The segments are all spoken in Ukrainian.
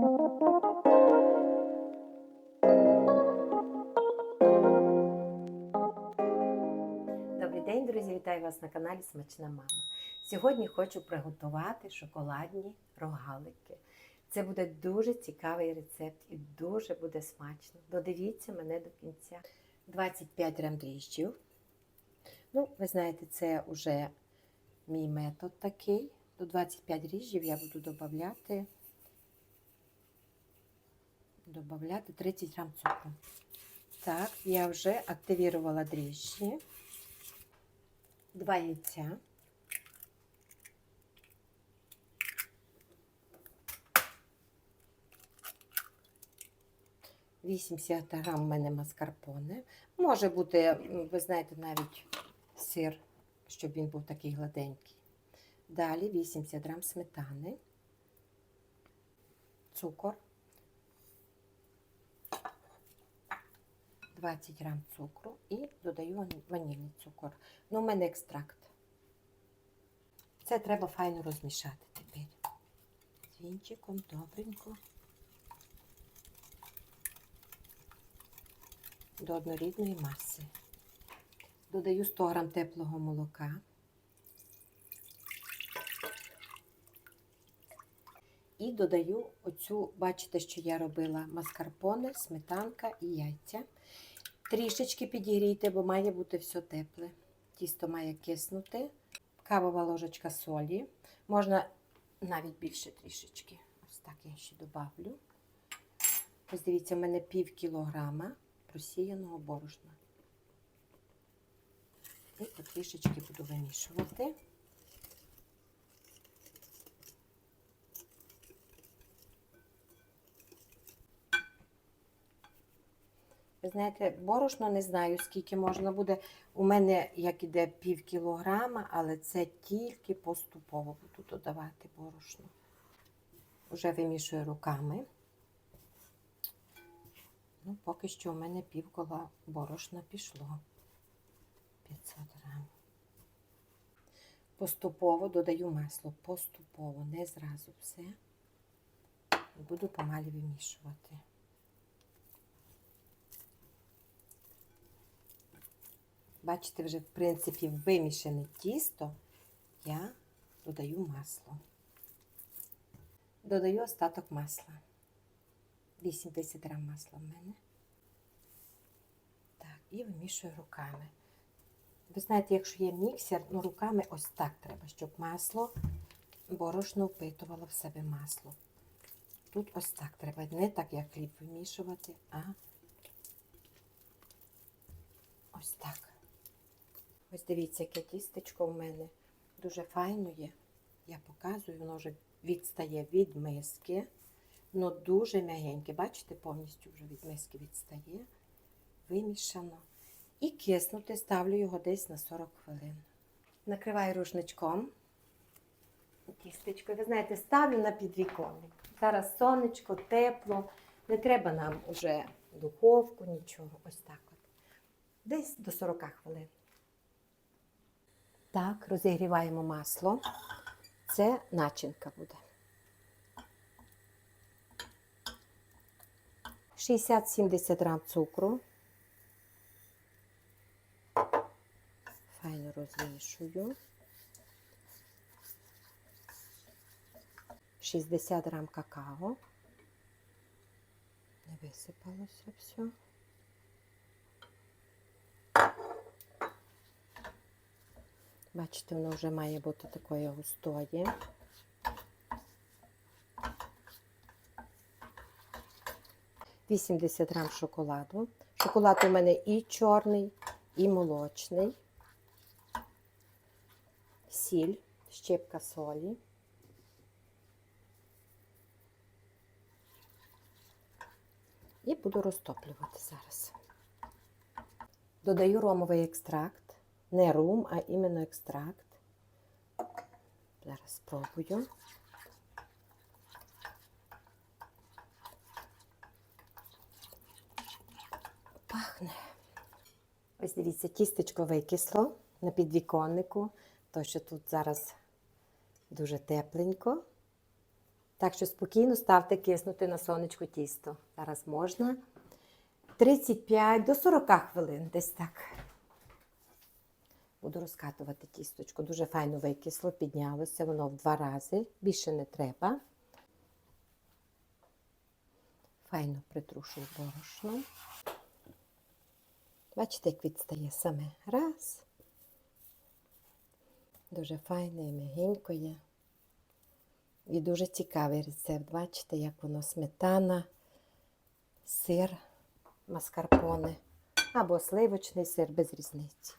Добрий день, друзі! Вітаю вас на каналі Смачна Мама. Сьогодні хочу приготувати шоколадні рогалики. Це буде дуже цікавий рецепт і дуже буде смачно. Додивіться мене до кінця. 25 грам. Ну, ви знаєте, це вже мій метод такий. До 25 дріжджів я буду додавати, додавати 30 грам цукру. Так, я вже активірувала дріжджі. Два яйця. Вісімдесят грам в мене маскарпоне. Може бути, ви знаєте, навіть сир, щоб він був такий гладенький. Далі 80 грам сметани, цукор, 20 грам цукру і додаю ванільний цукор. Ну, у мене екстракт. Це треба файно розмішати тепер. З вінчиком добренько. До однорідної маси. Додаю 100 грам теплого молока. І додаю оцю, бачите, що я робила маскарпоне, сметанка і яйця. Трішечки підігрійте, бо має бути все тепле. Тісто має киснути. Кавова ложечка солі. Можна навіть більше трішечки. Ось так я ще добавлю. Ось дивіться, в мене пів кілограма просіяного борошна. І потрішечки буду вимішувати. Ви знаєте, борошно не знаю, скільки можна буде. У мене як іде пів кілограма, але це тільки поступово буду додавати борошно. Вже вимішую руками. Ну, поки що у мене пів кола борошна пішло. 500 грам. Поступово додаю масло. Поступово, не зразу все. Буду помалі вимішувати. Бачите, вже, в принципі, вимішане тісто, я додаю масло. Додаю остаток масла. 80 грам масла в мене. Так, і вимішую руками. Ви знаєте, якщо є міксер, ну руками ось так треба, щоб масло борошно впитувало в себе масло. Тут ось так треба, не так, як хліб вимішувати, а ось так. Ось дивіться, яке тістечко в мене дуже файно є. Я показую, воно вже відстає від миски. Воно дуже м'ягеньке. Бачите, повністю вже від миски відстає. Вимішано. І киснути ставлю його десь на 40 хвилин. Накриваю рушничком. Тістечко. Ви знаєте, ставлю на підвіконник. Зараз сонечко, тепло. Не треба нам уже духовку, нічого. Ось так от. Десь до 40 хвилин. Так, розігріваємо масло. Це начинка буде. 60-70 грам цукру. Файно розмішую. 60 грам какао. Не висипалося все. Бачите, воно вже має бути такої густої. Вісімдесят грам шоколаду. Шоколад у мене і чорний, і молочний. Сіль, щепка солі. І буду розтоплювати зараз. Додаю ромовий екстракт. Не рум, а іменно екстракт. Зараз спробую. Пахне. Ось дивіться, тістечко викисло на підвіконнику, то що тут зараз дуже тепленько. Так що спокійно ставте киснути на сонечко тісто. Зараз можна 35 до 40 хвилин, десь так. Буду розкатувати тісточку. Дуже файно викисло, піднялося воно в два рази. Більше не треба. Файно притрушую борошно. Бачите, як відстає саме. Раз. Дуже файне і м'ягенько є. І дуже цікавий рецепт. Бачите, як воно сметана, сир, маскарпоне або сливочний сир без різниці.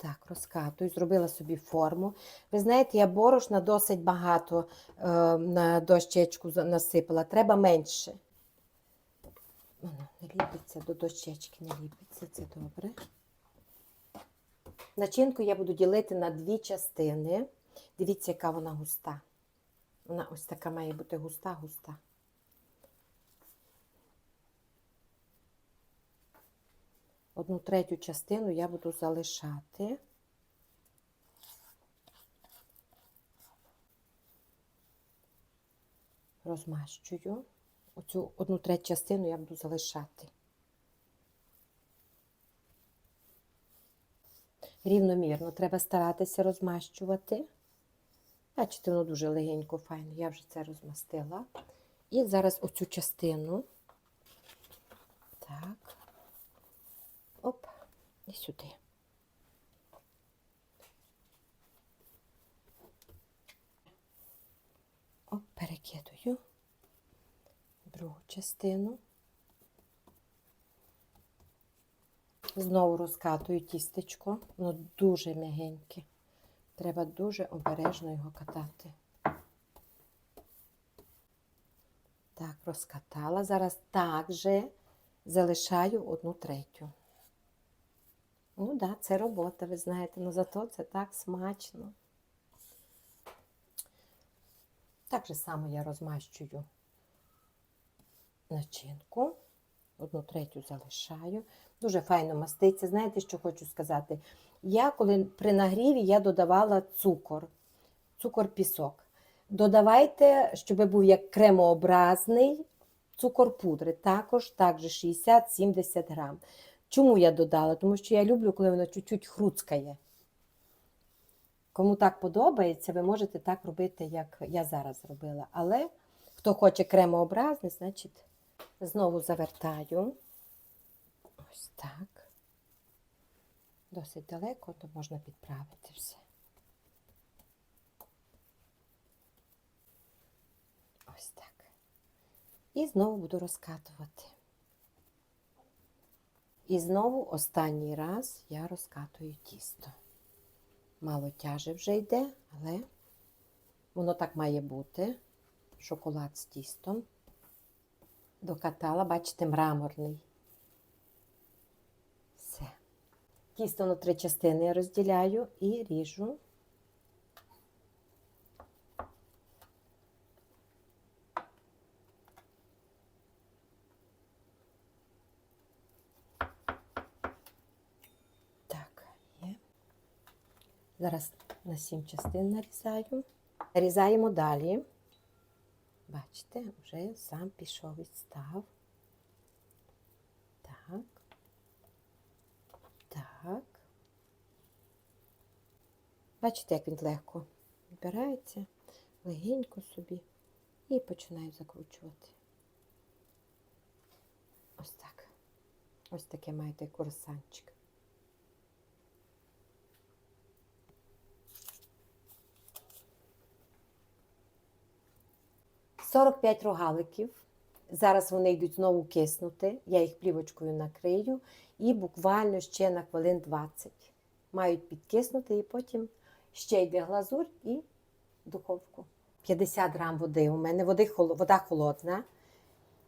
Так, розкатую, зробила собі форму. Ви знаєте, я борошна досить багато е, на дощечку насипала. Треба менше. Воно не ліпиться, до дощечки не ліпиться, це добре. Начинку я буду ділити на дві частини. Дивіться, яка вона густа. Вона ось така має бути густа-густа. Одну третю частину я буду залишати. Розмащую. Оцю одну третю частину я буду залишати. Рівномірно треба старатися розмащувати. Бачите, воно дуже легенько, файно. Я вже це розмастила. І зараз оцю частину. Так. І сюди. Оп, перекидую другу частину. Знову розкатую тістечко, воно дуже м'ягеньке. Треба дуже обережно його катати. Так, розкатала. Зараз так же залишаю одну третю. Ну так, да, це робота, ви знаєте, але зато це так смачно. Так же само я розмащую начинку. Одну третю залишаю. Дуже файно маститься. Знаєте, що хочу сказати? Я, коли при нагріві, я додавала цукор, цукор-пісок. Додавайте, щоб був як кремообразний цукор пудри, також, також 60-70 грам. Чому я додала? Тому що я люблю, коли воно чуть-чуть хруцкає. Кому так подобається, ви можете так робити, як я зараз робила. Але хто хоче кремообразний, значить знову завертаю. Ось так. Досить далеко, то можна підправити все. Ось так. І знову буду розкатувати. І знову останній раз я розкатую тісто. Мало тяже вже йде, але воно так має бути. Шоколад з тістом. Докатала, бачите, мраморний. Все. Тісто на три частини розділяю і ріжу. Так, є. Зараз на сім частин нарізаю. Нарізаємо далі. Бачите, вже сам пішов відстав. Так. Так. Бачите, як він легко відбирається, легенько собі і починаю закручувати. Ось так. Ось таке маєте курсанчик. Сорок п'ять рогаликів. Зараз вони йдуть знову киснути. Я їх плівочкою накрию і буквально ще на хвилин 20 мають підкиснути, і потім ще йде глазур і духовку. 50 грам води у мене, води, вода холодна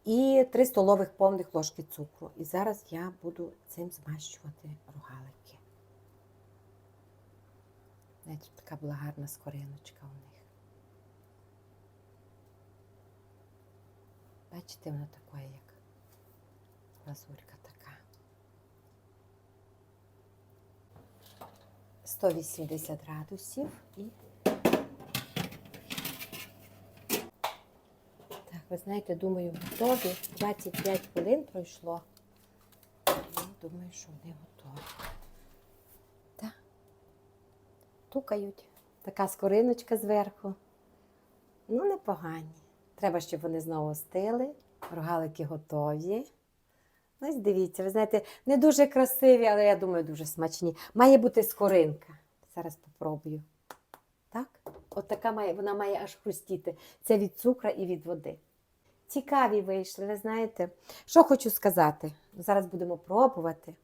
і 3 столових повних ложки цукру. І зараз я буду цим змащувати рогалики. Знаєте, така була гарна скориночка у них. Бачите, воно таке, як глазурка така. 180 градусів і так, Ви знаєте, думаю, готові. 25 хвилин пройшло. Я думаю, що вони готові. Так. Тукають. Така скориночка зверху. Ну, непогані. Треба, щоб вони знову остили. Рогалики готові. Ось дивіться, ви знаєте, не дуже красиві, але я думаю, дуже смачні. Має бути скоринка. Зараз попробую. Так? От така має, вона має аж хрустіти. Це від цукра і від води. Цікаві вийшли, ви знаєте. Що хочу сказати? Зараз будемо пробувати.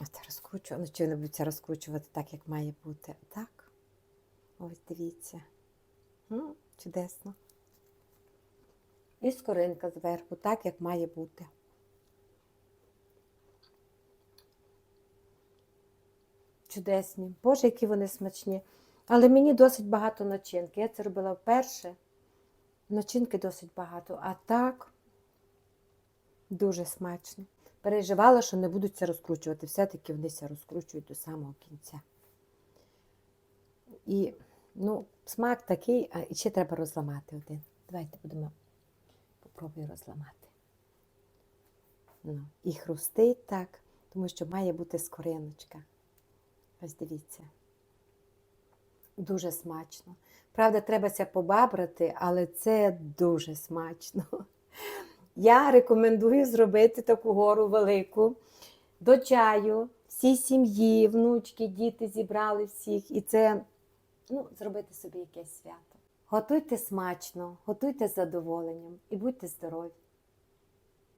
Оце розкручую. Ну, чи не буду це розкручувати так, як має бути. Так? Ось дивіться. М, чудесно. І скоринка зверху, так, як має бути. Чудесні. Боже, які вони смачні. Але мені досить багато начинки. Я це робила вперше. Начинки досить багато. А так дуже смачно. Переживала, що не будуть це розкручувати. Все-таки вони це розкручують до самого кінця. І ну, смак такий, а ще треба розламати один. Давайте будемо попробую розламати. Ну, і хрустить так, тому що має бути скориночка. Ось дивіться. Дуже смачно. Правда, треба це побабрати, але це дуже смачно. Я рекомендую зробити таку гору велику до чаю, всій сім'ї, внучки, діти зібрали всіх. І це ну, зробити собі якесь свято. Готуйте смачно, готуйте з задоволенням і будьте здорові.